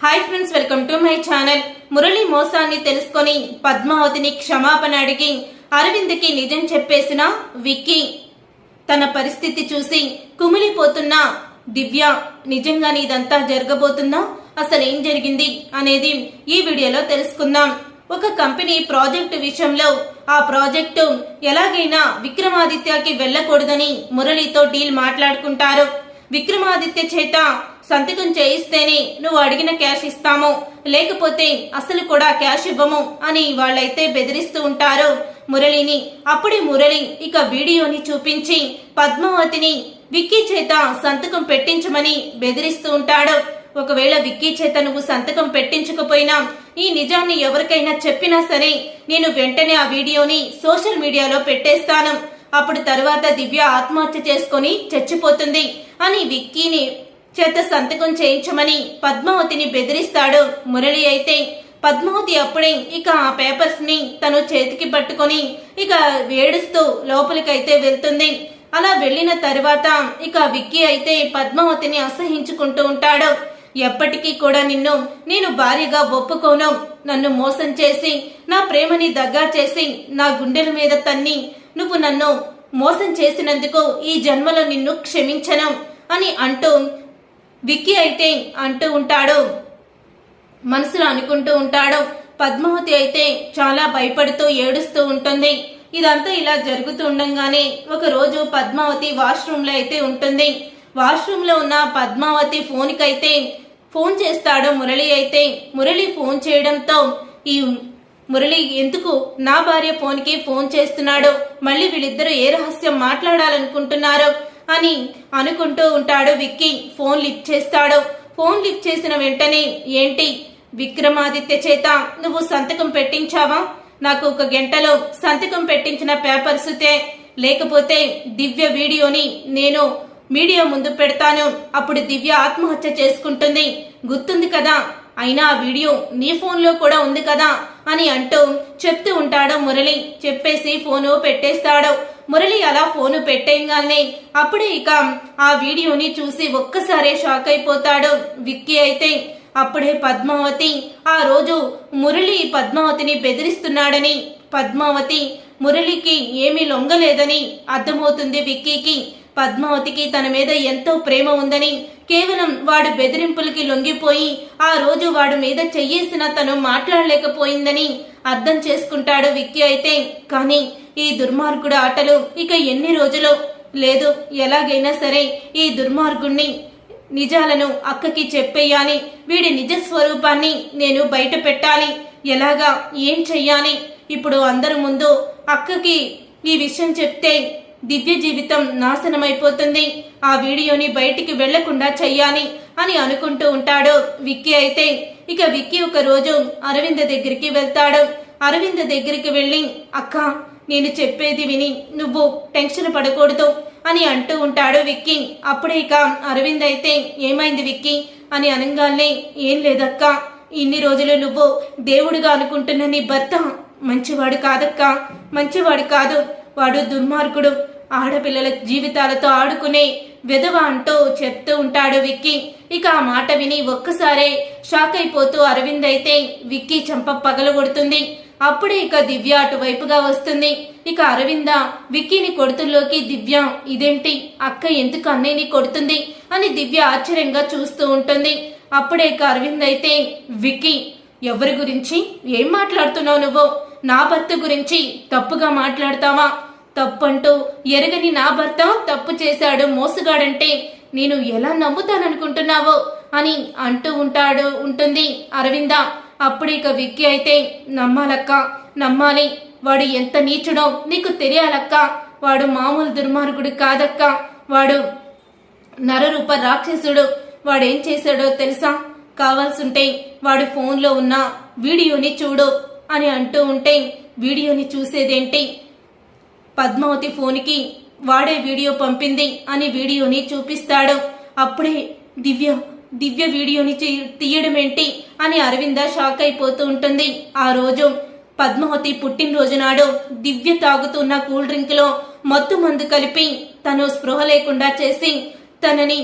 Hi friends welcome to my channel Murali మోసాన్ని తెలుసుకొని పద్మావతిని క్షమాపణ అడిగి అరవింద్కి నిజం చెప్పేసిన విక్కీ. తన పరిస్థితి చూసి కుమిలిపోతున్న దివ్య నిజంగానే ఇదంతా జరగబోతుందా? అసలు ఏం జరిగింది? అనేది ఈ వీడియోలో తెలుసుకుందాం. ఒక కంపెనీ ప్రాజెక్టు విషయంలో ఆ ప్రాజెక్టు ఎలాగైనా విక్రమాదిత్యకి వెళ్ళకూడదని మురళితో డీల్ మాట్లాడుకుంటారు. విక్రమాదిత్య చేత సంతకం చేయిస్తేనే నువ్వు అడిగిన క్యాష్ ఇస్తాము. లేకపోతే అసలు కూడా క్యాష్ ఇవ్వము అని వాళ్ళైతే బెదిరిస్తూ ఉంటారు. మురళిని అప్పుడే మురళి ఇక వీడియోని చూపించి పద్మావతిని విక్కీ చేత సంతకం పెట్టించమని బెదిరిస్తూ ఉంటాడు. ఒకవేళ విక్కీ చేత నువ్వు సంతకం పెట్టించకపోయినా ఈ నిజాన్ని ఎవరికైనా చెప్పినా సరే నేను వెంటనే ఆ వీడియోని సోషల్ మీడియాలో పెట్టేస్తాను. అప్పుడు తర్వాత దివ్య ఆత్మహత్య చేసుకొని చచ్చిపోతుంది. అని విక్కీని చేత సంతకం చేయించమని పద్మావతిని బెదిరిస్తాడు మురళి అయితే. పద్మావతి అప్పుడే ఇక ఆ పేపర్స్ని తను చేతికి పట్టుకొని ఇక వేడుస్తూ లోపలికైతే వెళ్తుంది. అలా వెళ్ళిన తర్వాత ఇక విక్కీ అయితే పద్మావతిని అసహించుకుంటూ ఉంటాడు. ఎప్పటికీ కూడా నిన్ను నేను భార్యగా ఒప్పుకోను. నన్ను మోసం చేసి నా ప్రేమని దగ్గర చేసి నా గుండెల మీద తన్ని నువ్వు నన్ను మోసం చేసినందుకు ఈ జన్మలో నిన్ను క్షమించను అని అంటూ విక్కీ అయితే అంటూ ఉంటాడు. మనసులో అనుకుంటూ ఉంటాడు. పద్మావతి అయితే చాలా భయపడుతూ ఏడుస్తూ ఉంటుంది. ఇదంతా ఇలా జరుగుతూ ఉండంగానే ఒక రోజు పద్మావతి వాష్రూమ్లో అయితే ఉంటుంది. వాష్రూమ్లో ఉన్న పద్మావతి ఫోన్ కైతే ఫోన్ చేస్తాడు మురళి అయితే. మురళి ఫోన్ చేయడంతో ఈ మురళి ఎందుకు? నా భార్య ఫోన్కి ఫోన్ చేస్తున్నాడు. మళ్ళీ వీళ్ళిద్దరూ ఏ రహస్యం మాట్లాడాలనుకుంటున్నారు? అని అనుకుంటూ ఉంటాడు విక్కీ. ఫోన్ లిఫ్ట్ చేస్తాడు. ఫోన్ లిఫ్ట్ చేసిన వెంటనే ఏంటి? విక్రమాదిత్య చేత నువ్వు సంతకం పెట్టించావా? నాకు ఒక గంటలో సంతకం పెట్టించిన పేపర్స్ తే. లేకపోతే దివ్య వీడియోని నేను మీడియా ముందు పెడతాను. అప్పుడు దివ్య ఆత్మహత్య చేసుకుంటుంది. గుర్తుంది కదా? అయినా ఆ వీడియో నీ ఫోన్లో కూడా ఉంది కదా అని అంటూ చెప్తూ ఉంటాడు మురళి. చెప్పేసి ఫోను పెట్టేస్తాడు. మురళి అలా ఫోను పెట్టేయంగానే అప్పుడే ఇక ఆ వీడియోని చూసి ఒక్కసారే షాక్ అయిపోతాడు విక్కీ అయితే. అప్పుడే పద్మావతి ఆ రోజు మురళి పద్మావతిని బెదిరిస్తున్నాడని. పద్మావతి మురళికి ఏమీ లొంగలేదని అర్థమవుతుంది విక్కీకి. పద్మావతికి తన మీద ఎంతో ప్రేమ ఉందని కేవలం వాడు బెదిరింపులకి లొంగిపోయి ఆ రోజు వాడు మీద చెయ్యేసిన తను మాట్లాడలేకపోయిందని అర్థం చేసుకుంటాడు విక్కీ అయితే. కానీ ఈ దుర్మార్గుడు ఆటలు ఇక ఎన్ని రోజులు? లేదు ఎలాగైనా సరే ఈ దుర్మార్గుణ్ణి నిజాలను అక్కకి చెప్పేయాలి. వీడి నిజ స్వరూపాన్ని నేను బయట పెట్టాలి. ఎలాగా? ఏం చెయ్యాలి? ఇప్పుడు అందరి ముందు అక్కకి ఈ విషయం చెప్తే దివ్య జీవితం నాశనమైపోతుంది. ఆ వీడియోని బయటికి వెళ్ళకుండా చెయ్యాలి అని అనుకుంటూ ఉంటాడు విక్కీ అయితే. ఇక విక్కీ ఒక రోజు అరవింద దగ్గరికి వెళ్తాడు. అరవింద దగ్గరికి వెళ్ళి అక్క నేను చెప్పేది విని నువ్వు టెన్షన్ పడకూడదు అని అంటూ ఉంటాడు విక్కీ. అప్పుడే ఇక అరవింద్ అయితే ఏమైంది విక్కీ? అని అనగానే ఏం లేదక్క. ఇన్ని రోజులు నువ్వు దేవుడుగా అనుకుంటున్న నీ భర్త మంచివాడు కాదక్క. మంచివాడు కాదు. వాడు దుర్మార్గుడు. ఆడపిల్లల జీవితాలతో ఆడుకునే విధవ అంటూ చెప్తూ ఉంటాడు విక్కీ. ఇక ఆ మాట విని ఒక్కసారే షాక్ అయిపోతూ అరవింద్ అయితే విక్కీ చంప పగలగొడుతుంది అప్పుడే ఇక దివ్య అటువైపుగా వస్తుంది. ఇక అరవింద విక్కీని కొడుతుల్లోకి దివ్య ఇదేంటి? అక్క ఎందుకు అన్నయ్యని కొడుతుంది? అని దివ్య ఆశ్చర్యంగా చూస్తూ ఉంటుంది. అప్పుడే ఇక అరవింద్ అయితే విక్కీ ఎవరి గురించి? ఏం మాట్లాడుతున్నావు నువ్వు? నా భర్త గురించి తప్పుగా మాట్లాడతావా? తప్పంటూ ఎరగని నా భర్త తప్పు చేశాడు మోసగాడంటే నేను ఎలా నమ్ముతాననుకుంటున్నావో అని అంటూ ఉంటాడు ఉంటుంది. అరవింద అప్పుడు ఇక విక్కి అయితే నమ్మాలక్క నమ్మాలి. వాడు ఎంత నీచుడో నీకు తెలియాలక్క. వాడు మామూలు దుర్మార్గుడు కాదక్క. వాడు నరరూప రాక్షసుడు. వాడేం చేశాడో తెలుసా? కావాల్సుంటే వాడి ఫోన్లో ఉన్న వీడియోని చూడు అని అంటూ ఉంటే వీడియోని చూసేదేంటి? పద్మావతి ఫోన్కి వాడే వీడియో పంపింది అని వీడియోని చూపిస్తాడు. అప్పుడే దివ్య దివ్య వీడియోని తీ- తీయడమేంటి అని అరవింద షాక్ అయిపోతూ ఉంటుంది. ఆ రోజు పద్మావతి పుట్టినరోజు నాడు దివ్య తాగుతున్న కూల్ డ్రింక్లో మత్తు మందు కలిపి తను స్పృహ లేకుండా చేసి తనని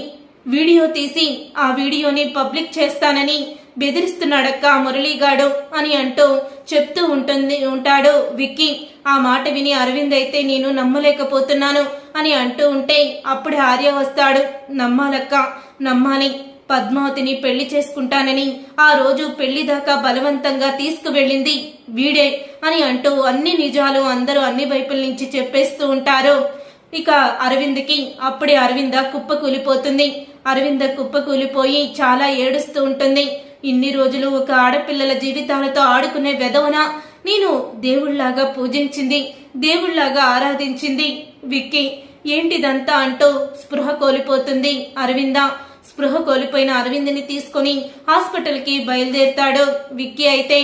వీడియో తీసి ఆ వీడియోని పబ్లిక్ చేస్తానని బెదిరిస్తున్నాడక్క మురళీగాడు అని అంటూ చెప్తూ ఉంటుంది ఉంటాడు. విక్కీ ఆ మాట విని అరవింద్ అయితే నేను నమ్మలేకపోతున్నాను అని అంటూ ఉంటే అప్పుడే ఆర్య వస్తాడు. నమ్మాలక్క నమ్మాలి. పద్మావతిని పెళ్ళి చేసుకుంటానని. ఆ రోజు పెళ్ళి దాకా బలవంతంగా తీసుకువెళ్ళింది వీడే అని అంటూ అన్ని నిజాలు అందరూ అన్ని వైపుల నుంచి చెప్పేస్తూ ఉంటారు. ఇక అరవింద్కి అప్పుడే అరవింద కుప్ప కూలిపోతుంది అరవింద కుప్ప కూలిపోయి చాలా ఏడుస్తూ ఉంటుంది. ఇన్ని రోజులు ఒక ఆడపిల్లల జీవితాలతో ఆడుకునే వెధవన నేను దేవుళ్ళాగా పూజించింది దేవుళ్ళాగా ఆరాధించింది. విక్కీ ఏంటిదంతా అంటూ స్పృహ కోల్పోతుంది అరవింద. స్పృహ కోల్పోయిన అరవింద్ని తీసుకుని హాస్పిటల్కి బయలుదేరుతాడు. విక్కీ అయితే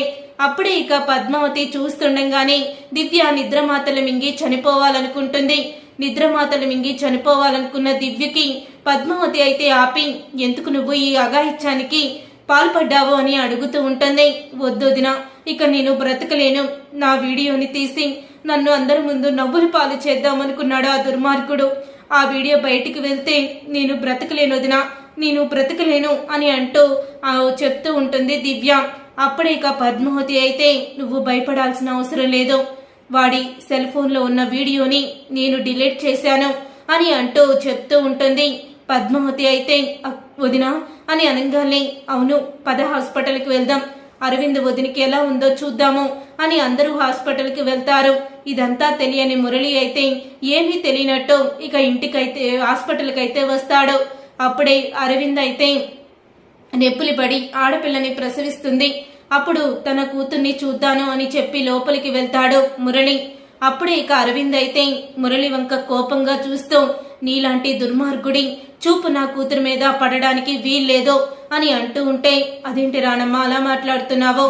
అప్పుడే ఇక పద్మావతి చూస్తుండగానే దివ్య నిద్రమాతలు మింగి చనిపోవాలనుకుంటుంది. నిద్రమాతలు మింగి చనిపోవాలనుకున్న దివ్యకి పద్మావతి అయితే ఆపి ఎందుకు నువ్వు ఈ అఘాయిత్యానికి పాల్పడ్డావు అని అడుగుతూ ఉంటుంది. వద్దొదిన ఇక నేను బ్రతకలేను. నా వీడియోని తీసి నన్ను అందరి ముందు నవ్వులు పాలు చేద్దామనుకున్నాడు ఆ దుర్మార్గుడు. ఆ వీడియో బయటికి వెళ్తే నేను బ్రతకలేను వదిన నేను బ్రతకలేను అని అంటూ చెప్తూ ఉంటుంది దివ్య. అప్పుడే ఇక పద్మావతి అయితే నువ్వు భయపడాల్సిన అవసరం లేదు. వాడి సెల్ ఫోన్లో ఉన్న వీడియోని నేను డిలీట్ చేశాను అని అంటూ చెప్తూ ఉంటుంది పద్మావతి అయితే వదినా అని అనగానే అవును పద హాస్పిటల్కి వెళ్దాం. అరవింద్ వదినికి ఎలా ఉందో చూద్దాము అని అందరూ హాస్పిటల్కి వెళ్తారు. ఇదంతా తెలియని మురళి అయితే ఏమీ తెలియనట్టు ఇక ఇంటికైతే హాస్పిటల్కి అయితే వస్తాడు. అప్పుడే అరవింద్ అయితే నెప్పులు పడి ఆడపిల్లని ప్రసవిస్తుంది. అప్పుడు తన కూతుర్ని చూద్దాను అని చెప్పి లోపలికి వెళ్తాడు మురళి. అప్పుడే ఇక అరవింద్ అయితే మురళి వంక కోపంగా చూస్తూ నీలాంటి దుర్మార్గుడి చూపు నా కూతురు మీద పడడానికి వీల్లేదో అని అంటూ ఉంటే అదేంటి రానమ్మ అలా మాట్లాడుతున్నావో?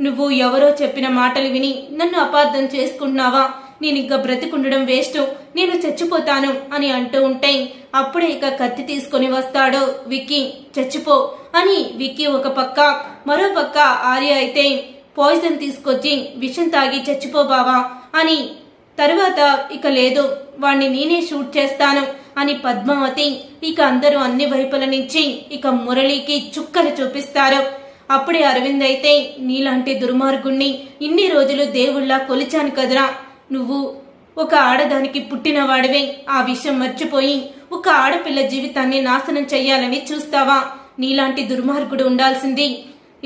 నువ్వు ఎవరో చెప్పిన మాటలు విని నన్ను అపార్థం చేసుకుంటున్నావా? నేను ఇంకా బ్రతికుండడం వేస్ట్. నేను చచ్చిపోతాను అని అంటూ ఉంటే అప్పుడే ఇక కత్తి తీసుకొని వస్తాడు. విక్కీ చచ్చిపో అని విక్కీ ఒక పక్క మరో పక్క ఆర్య అయితే పాయిజన్ తీసుకొచ్చి విషం తాగి చచ్చిపో బావా అని తరువాత ఇక లేదు వాణ్ణి నేనే షూట్ చేస్తాను అని పద్మావతి ఇక అందరూ అన్ని వైపుల నుంచి ఇక మురళికి చుక్కలు చూపిస్తారు. అప్పుడే అరవింద్ అయితే నీలాంటి దుర్మార్గుణ్ణి ఇన్ని రోజులు దేవుళ్ళ కొలిచాను కదరా. నువ్వు ఒక ఆడదానికి పుట్టినవాడివే ఆ విషయం మర్చిపోయి ఒక ఆడపిల్ల జీవితాన్ని నాశనం చెయ్యాలని చూస్తావా? నీలాంటి దుర్మార్గుడు ఉండాల్సింది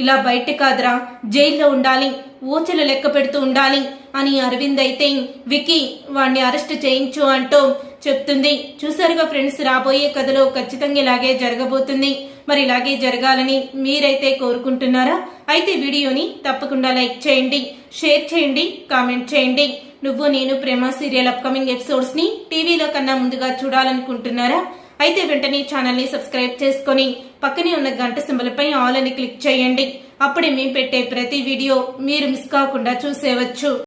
ఇలా బయట కాదురా జైల్లో ఉండాలి ఊచలు లెక్క పెడుతూ ఉండాలి అని అరవింద్ అయితే వికీ వాణ్ణి అరెస్ట్ చేయించు అంటూ చెప్తుంది. చూసారుగా ఫ్రెండ్స్ రాబోయే కథలో ఖచ్చితంగా ఇలాగే జరగబోతుంది. మరి ఇలాగే జరగాలని మీరైతే కోరుకుంటున్నారా? అయితే వీడియోని తప్పకుండా లైక్ చేయండి షేర్ చేయండి కామెంట్ చేయండి. నువ్వు నేను ప్రేమ సీరియల్ అప్కమింగ్ ఎపిసోడ్స్ని టీవీలో కన్నా ముందుగా చూడాలనుకుంటున్నారా? అయితే వెంటనే ఛానల్ని సబ్స్క్రైబ్ చేసుకొని పక్కనే ఉన్న గంట సింబల్ పై ఆల్ అని క్లిక్ చేయండి. అప్పుడే మేము పెట్టే ప్రతి వీడియో మీరు మిస్ కాకుండా చూసేవచ్చు.